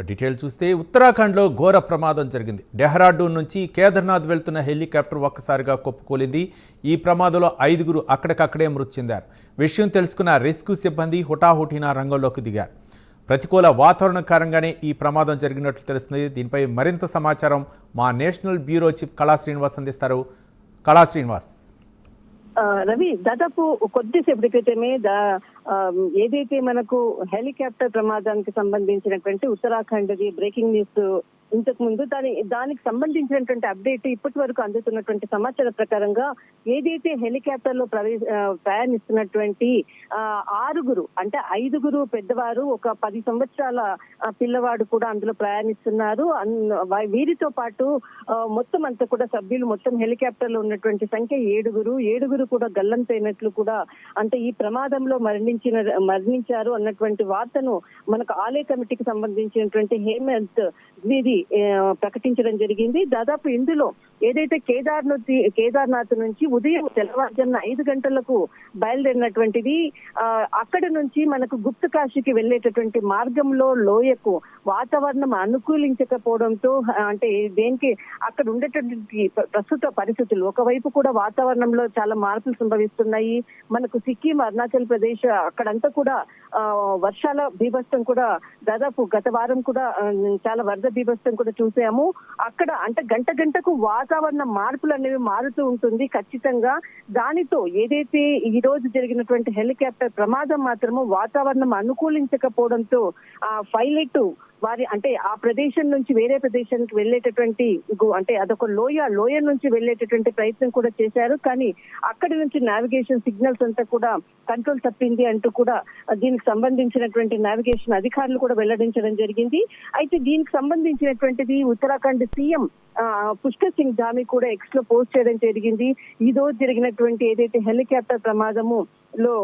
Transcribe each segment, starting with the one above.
Detail చూస్తే ఉత్తరాఖండ్లో ఘోర ప్రమాదం జరిగింది. డెహ్రాడూన్ నుంచి కేదార్నాథ్ వెళ్తున్న హెలికాప్టర్ ఒక్కసారిగా కొప్పుకోలింది. ఈ ప్రమాదంలో ఐదుగురు అక్కడికక్కడే మృతి చెందారు. విషయం తెలుసుకున్న రెస్క్యూ సిబ్బంది హుటాహుటిన రంగంలోకి దిగారు. ప్రతికూల వాతావరణం కారణంగానే ఈ ప్రమాదం జరిగినట్లు తెలుస్తుంది. దీనిపై మరింత సమాచారం మా నేషనల్ బ్యూరో చీఫ్ కళా శ్రీనివాస్ అందిస్తారు. కళా శ్రీనివాస్ రవి దాదాపు కొద్దిసేపటి క్రితమే ఆ, ఏదైతే మనకు హెలికాప్టర్ ప్రమాదానికి సంబంధించినటువంటి ఉత్తరాఖండ్ బ్రేకింగ్ న్యూస్ ఇంతకు ముందు దాని దానికి సంబంధించినటువంటి అప్డేట్ ఇప్పటి వరకు అందుతున్నటువంటి సమాచారం ప్రకారంగా ఏదైతే హెలికాప్టర్లో ప్రవేశ ప్రయాణిస్తున్నటువంటి ఆ, ఆరుగురు అంటే ఐదుగురు పెద్దవారు ఒక పది సంవత్సరాల పిల్లవాడు కూడా అందులో ప్రయాణిస్తున్నారు. అన్- వీరితో పాటు మొత్తం అంతా కూడా సభ్యులు మొత్తం హెలికాప్టర్లో ఉన్నటువంటి సంఖ్య ఏడుగురు. ఏడుగురు కూడా గల్లంతైనట్లు కూడా అంటే ఈ ప్రమాదంలో మరణించిన మరణించారు అన్నటువంటి వార్తను మనకు ఆలయ కమిటీకి సంబంధించినటువంటి హేమంత్ ద్విది ప్రకటించడం జరిగింది. దాదాపు ఇందులో ఏదైతే కేదార్నాథ్ కేదార్నాథ్ నుంచి ఉదయం తెల్లవారుజామున ఐదు గంటలకు బయలుదేరినటువంటిది ఆ, అక్కడ నుంచి మనకు గుప్త కాశీకి వెళ్ళేటటువంటి మార్గంలో లోయకు వాతావరణం అనుకూలించకపోవడంతో అంటే దేనికి అక్కడ ఉండేటటువంటి ప్రస్తుత పరిస్థితులు ఒకవైపు కూడా వాతావరణంలో చాలా మార్పులు సంభవిస్తున్నాయి మనకు సిక్కిం అరుణాచల్ ప్రదేశ్ అక్కడంతా కూడా ఆ, వర్షాల బీభత్సం కూడా దాదాపు గత వారం కూడా చాలా వరద బీభత్సం కూడా చూసాము. అక్కడ అంటే గంట గంటకు వాతావరణ మార్పులు అనేవి మారుతూ ఉంటుంది ఖచ్చితంగా. దానితో ఏదైతే ఈ రోజు జరిగినటువంటి హెలికాప్టర్ ప్రమాదం మాత్రము వాతావరణం అనుకూలించకపోవడంతో ఆ పైలట్ వారి అంటే ఆ ప్రదేశం నుంచి వేరే ప్రదేశానికి వెళ్ళేటటువంటి గు- అంటే అదొక లోయ లోయ నుంచి వెళ్ళేటటువంటి ప్రయత్నం కూడా చేశారు. కానీ అక్కడి నుంచి నావిగేషన్ సిగ్నల్స్ అంతా కూడా కంట్రోల్ తప్పింది అంటూ కూడా దీనికి సంబంధించినటువంటి నావిగేషన్ అధికారులు కూడా వెల్లడించడం జరిగింది. అయితే దీనికి సంబంధించినటువంటిది ఉత్తరాఖండ్ సీఎం ఆ, పుష్కర్ సింగ్ ధామి కూడా ఎక్స్లో పోస్ట్ చేయడం జరిగింది. ఈ రోజు జరిగినటువంటి ఏదైతే హెలికాప్టర్ ప్రమాదము లో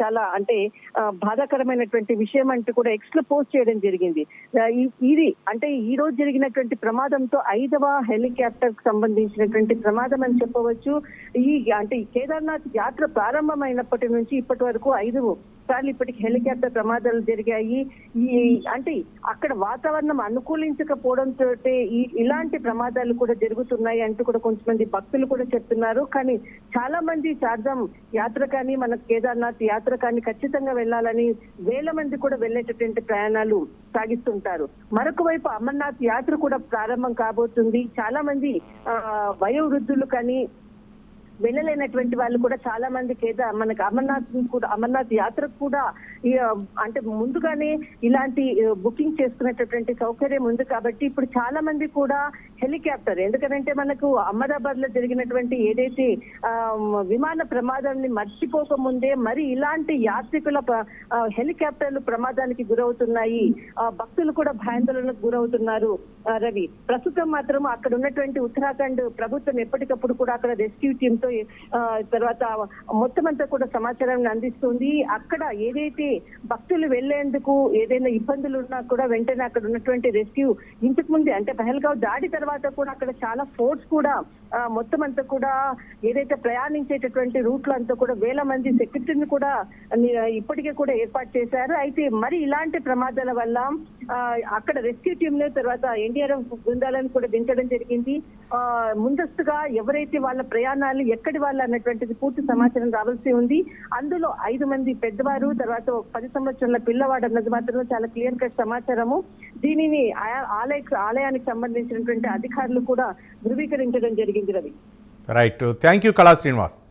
చాలా అంటే బాధాకరమైనటువంటి విషయం అంటూ కూడా ఎక్స్లో పోస్ట్ చేయడం జరిగింది. ఇది అంటే ఈ రోజు జరిగినటువంటి ప్రమాదంతో ఐదవ హెలికాప్టర్కు సంబంధించినటువంటి ప్రమాదం అని చెప్పవచ్చు. ఈ అంటే కేదార్నాథ్ యాత్ర ప్రారంభమైనప్పటి నుంచి ఇప్పటి వరకు ఐదు సార్లు ఇప్పటికి హెలికాప్టర్ ప్రమాదాలు జరిగాయి. ఈ అంటే అక్కడ వాతావరణం అనుకూలించకపోవడంతో ఈ ఇలాంటి ప్రమాదాలు కూడా జరుగుతున్నాయి అంటూ కూడా కొంతమంది భక్తులు కూడా చెప్తున్నారు. కానీ చాలా మంది చార్ధాం యాత్ర కానీ మన కేదార్నాథ్ యాత్ర కానీ ఖచ్చితంగా వెళ్ళాలని వేల మంది కూడా వెళ్ళేటటువంటి ప్రయాణాలు సాగిస్తుంటారు. మరొక వైపు అమర్నాథ్ యాత్ర కూడా ప్రారంభం కాబోతుంది. చాలా మంది ఆ, వయోవృద్ధులు కానీ వెళ్ళలేనటువంటి వాళ్ళు కూడా చాలా మంది కేద మనకి అమర్నాథ్ కూడా అమర్నాథ్ యాత్రకు కూడా అంటే ముందుగానే ఇలాంటి బుకింగ్ చేసుకునేటటువంటి సౌకర్యం ఉంది కాబట్టి ఇప్పుడు చాలా మంది కూడా హెలికాప్టర్ ఎందుకంటే మనకు అహ్మదాబాద్లో జరిగినటువంటి ఏదైతే ఆ, విమాన ప్రమాదాన్ని మర్చిపోక ముందే మరి ఇలాంటి యాత్రికుల హెలికాప్టర్లు ప్రమాదానికి గురవుతున్నాయి. ఆ, భక్తులు కూడా భయాందోళనకు గురవుతున్నారు రవి. ప్రస్తుతం మాత్రం అక్కడ ఉన్నటువంటి ఉత్తరాఖండ్ ప్రభుత్వం ఎప్పటికప్పుడు కూడా అక్కడ రెస్క్యూ టీమ్తో తర్వాత మొత్తం అంతా కూడా సమాచారాన్ని అందిస్తుంది. అక్కడ ఏదైతే భక్తులు వెళ్ళేందుకు ఏదైనా ఇబ్బందులు ఉన్నా కూడా వెంటనే అక్కడ ఉన్నటువంటి రెస్క్యూ ఇంతకు ముందే అంటే పహల్గావ్ దాడి తర్వాత కూడా అక్కడ చాలా ఫోర్స్ కూడా మొత్తం అంతా కూడా ఏదైతే ప్రయాణించేటటువంటి రూట్లు అంతా కూడా వేల మంది సెక్యూరిటీని కూడా ఇప్పటికే కూడా ఏర్పాటు చేశారు. అయితే మరి ఇలాంటి ప్రమాదాల వల్ల ఆ, అక్కడ రెస్క్యూ టీమ్ని తర్వాత ఎన్డీఆర్ఎఫ్ బృందాలను కూడా దించడం జరిగింది. ఆ, ముందస్తుగా ఎవరైతే వాళ్ళ ప్రయాణాలు ఎక్కడి వాళ్ళు అన్నటువంటిది పూర్తి సమాచారం రావాల్సి ఉంది. అందులో ఐదు మంది పెద్దవారు తర్వాత పది సంవత్సరాల పిల్లవాడు అన్నది మాత్రం చాలా క్లియర్ కట్ సమాచారము. దీనిని ఆయా- ఆలయ ఆలయానికి సంబంధించినటువంటి అధికారులు కూడా ధృవీకరించడం జరిగింది రవి. రైట్ థ్యాంక్ యూ కళా శ్రీనివాస్